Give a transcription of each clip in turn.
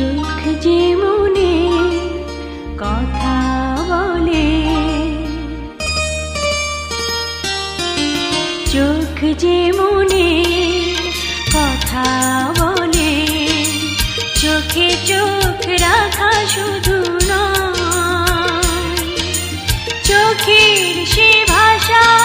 চোখ যে কথা বলে। চোখ যে কথা বলে। চোখে চোখ রাখা শুধু নয়, চোখের সে ভাষা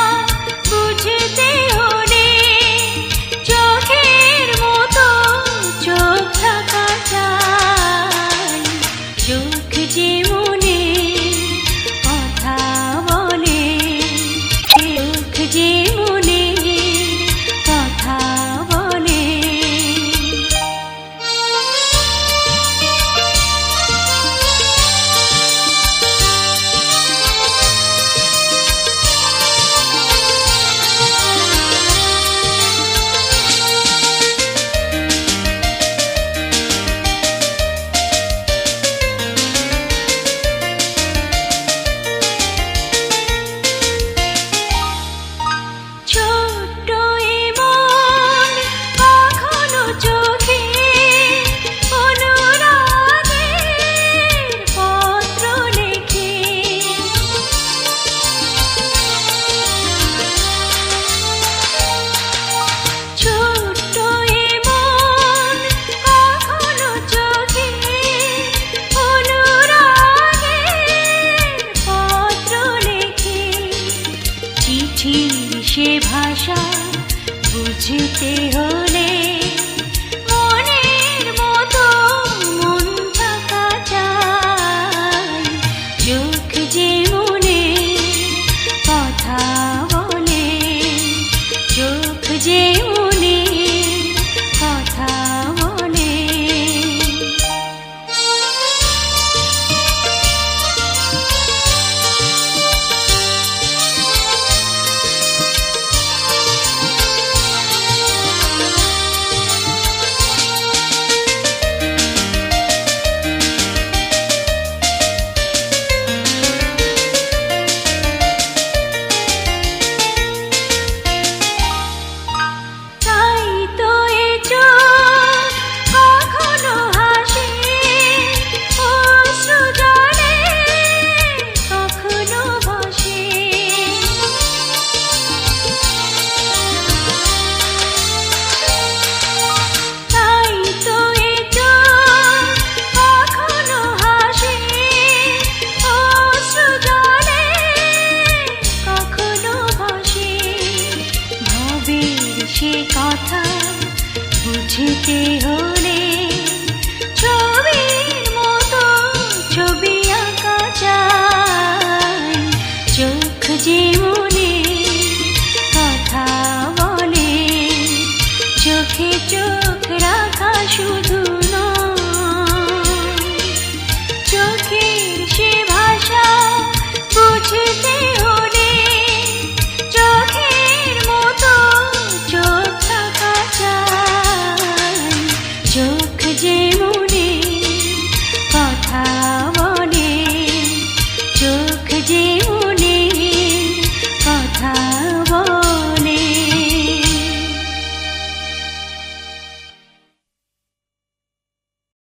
ভাষা বুঝিতে হয়। বুঝতে হলে